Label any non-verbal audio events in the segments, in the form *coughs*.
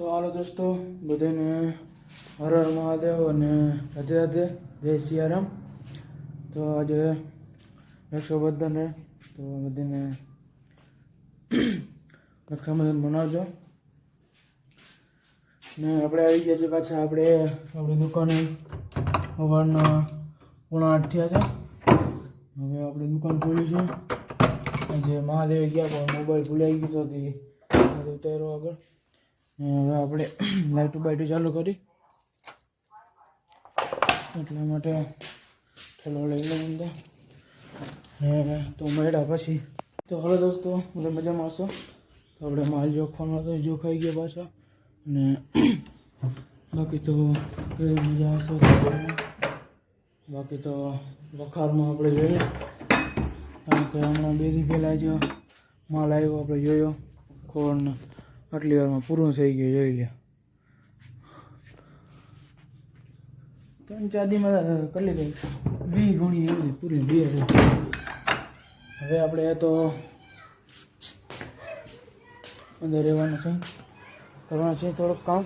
તો હાલો દોસ્તો, બધાને હર હર મહાદેવ અને રાધે રાધે, જય સિયારામ. તો આજે રક્ષાબંધન રહે તો બધાને *coughs* રક્ષાબંધન મનાવજો. ને આપણે આવી ગયા છે પાછા, આપણે આપણી દુકાને. સવારના પોણા આઠ થયા છે. હવે આપણે દુકાન ખોલી છે. આજે મહાદેવ ગયા પણ મોબાઈલ ભૂલાઈ ગયો તો તે આગળ. હવે આપણે લાઇટો બાઇટો ચાલુ કરી. એટલા માટે ઠેલો લઈ લઉં તો મળ્યા પછી. તો હવે દોસ્તો બધા મજામાં હશો? તો આપણે માલ જોખવાનો હતો જોખાઈ ગયા પાછા. અને બાકી તો કેવી મજા આવશો બાકી તો વખારમાં આપણે જોઈએ. કારણ કે હમણાં બે દી પહેલાં જ માલ આવ્યો, આપણે જોયો ખોળ આટલી વારમાં પૂરું થઈ ગયું, જોઈ લે ત્રણ ચાર દીમાં કરી ગઈ બી ઘણી એવી પૂરી બે હવે આપણે તો અંદર રહેવાનું છે. કરવાનું છે થોડુંક કામ.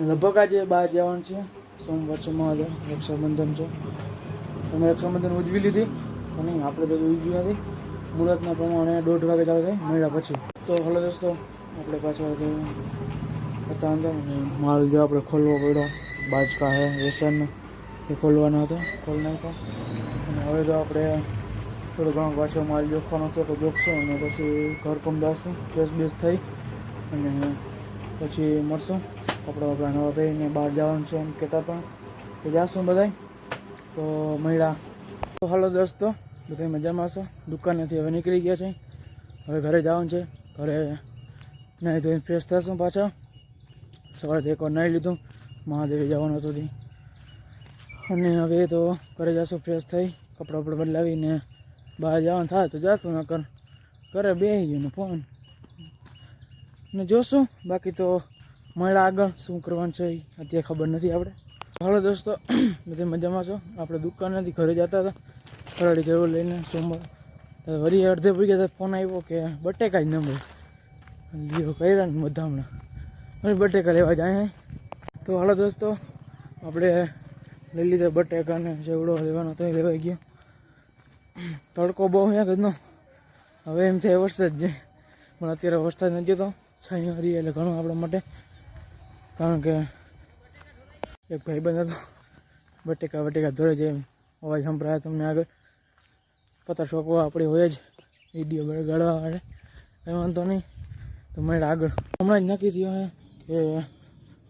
લગભગ આજે બહાર જવાનું છે. સોમવાર છે, મહાદેવ, રક્ષાબંધન છે. તમે રક્ષાબંધન ઉજવી લીધી? તો નહીં, આપણે બધું ઉજવી નથી. મુહૂર્તના પ્રમાણે દોઢ વાગે ચાલુ થાય, મળ્યા પછી. તો હલો દોસ્તો આપણે પાછળ તો હતા અંદર માલ જો આપણે ખોલવો પડ્યો. બાજકા હે, વેસન એ ખોલવાનો હતો ખોલ નાખ્યો અને હવે જો આપણે થોડો ઘણો પાછો માલ જોખવાનો હતો તો જોખશું અને પછી ઘર પણ જાશું ફ્રેશ બેસ થઈ અને પછી મળશું. કપડાં વપડા નવા પહેરીને બહાર જવાનું છે એમ કહેતા પણ. તો જાશું બધાય. તો મળ્યા. તો હાલો દોસ્તો બધા મજામાં હશો? દુકાનેથી હવે નીકળી ગયા છે. હવે ઘરે જવાનું છે. ઘરે નાહી ધોઈને ફ્રેશ થશું પાછા. સવારે એકવાર નાહી લીધું. મહાદેવે જવાનું હતું તે અને હવે તો ઘરે જશું ફ્રેશ થઈ. કપડાં વપડા બદલાવીને બહાર જવાનું થાય તો જશું, નકર ઘરે બે ગયું ફોન ને જોશું. બાકી તો મળ્યા આગળ શું કરવાનું છે અત્યારે ખબર નથી આપણે. હાલો દોસ્તો, *clears throat* બધી મજામાં છો? આપણે દુકાનેથી ઘરે જતા હતા. ખરાડી જરૂર લઈને સોમવાર. તો વળી અડધે પડી ગયા ફોન આવ્યો કે બટેકા જ ન મળે. લીધો કર્યા ને બધા હમણાં અને બટેકા લેવા જાય તો હાલો દોસ્તો, આપણે લઈ લીધા બટેકા ને જેવડો લેવાનો તો લેવાઈ ગયો. તડકો બહુ અહીંયા કદનો હવે એમ થાય વરસાદ જે પણ અત્યારે વરસાદ નથી જતો. છાંયો હરી એટલે ઘણું આપણા માટે. કારણ કે એક ભાઈબંધ હતો. બટેકા બટેકા ધોરે જાય અવાજ સંભળાય તમને આગળ. પતા શોકો આપણી હોય જ. વીડિયો ગાળવા માટે કંઈ વાંધો નહીં. તો મેં આગળ હમણાં જ નક્કી થયો હે કે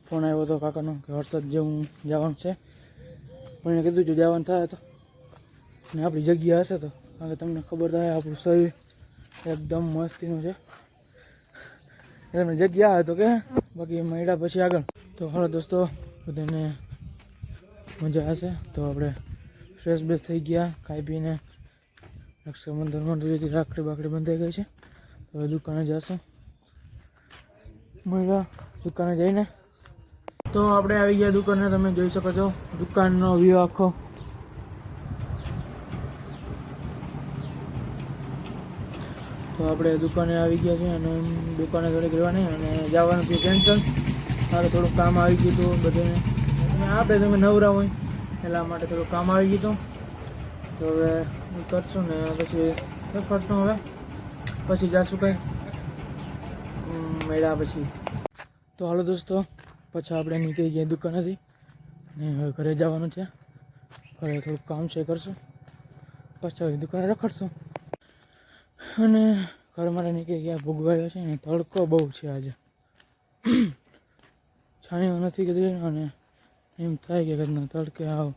ફોન આવ્યો હતો કાકાનો કે વરસાદ જેવું જવાનું છે. પણ એને કીધું છું જવાનું થાય તો. ને આપણી જગ્યા હશે તો. કારણ કે તમને ખબર થાય આપણું શરીર એકદમ મસ્તીનું છે. એટલે જગ્યા હતો કે બાકી મળ્યા પછી આગળ. તો હલો દોસ્તો, બધાને મજા આવશે તો આપણે ફ્રેશ બેસ થઈ ગયા, ખાઈ પીને રક્ષાબંધનમાં રાખડી બાકડી બંધાઈ ગઈ છે. તો દુકાને જશું. મળ્યા દુકાને જઈને. તો આપણે આવી ગયા દુકાને, તમે જોઈ શકો છો દુકાનનો વ્યૂ આખો. તો આપણે દુકાને આવી ગયા છીએ અને દુકાને થોડીક રહેવાની અને જવાનું થયું ટેન્શન મારે થોડુંક કામ આવી ગયું હતું બધાને અને આપણે તમે નવરા હોય એટલા માટે થોડું કામ આવી ગયું હતું. તો હવે કરશું ને પછી કરશું હવે. પછી જાશું કંઈ. મળ્યા પછી. તો હાલો દોસ્તો, પછી આપણે નીકળી ગયા દુકાનેથી. ને હવે ઘરે જવાનું છે. ઘરે થોડુંક કામ છે, કરશું. પછી હવે દુકાને રખડશું. અને ઘર મારે નીકળી ગયા ભોગવાયો છે ને, તડકો બહુ છે આજે. છાંયો નથી કીધી અને એમ થાય કે ઘરના તડકે આવ.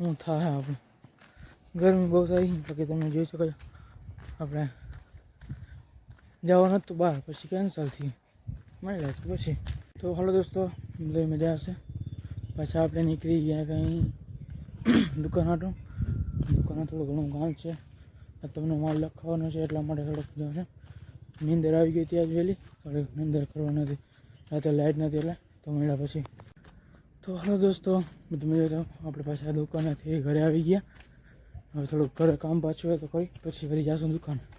હું થાય આપણે ગરમી બહુ થાય બાકી તમે જોઈ શકો છો. આપણે જવાનું હતું બહાર, પછી કેન્સલ થયું. મળ્યા છે પછી. તો હલો દોસ્તો, બધી મજા આવશે પાછા આપણે નીકળી ગયા કંઈ દુકાન હતું દુકાનમાં થોડું ઘણું કામ છે. તમને માલ લખવાનો છે, એટલા માટે થોડોક જશે નીંદર આવી ગઈ ત્યાં જ વહેલી. થોડીક નીંદર કરવા નથી રાતે લાઇટ નથી એટલે. તો મળ્યા પછી. તો હલો દોસ્તો, બધું મજા તો આપણે પાછા દુકાનેથી ઘરે આવી ગયા. હવે થોડુંક ઘરે કામ પાછું હોય તો કરી પછી ફરી જાશું દુકાને.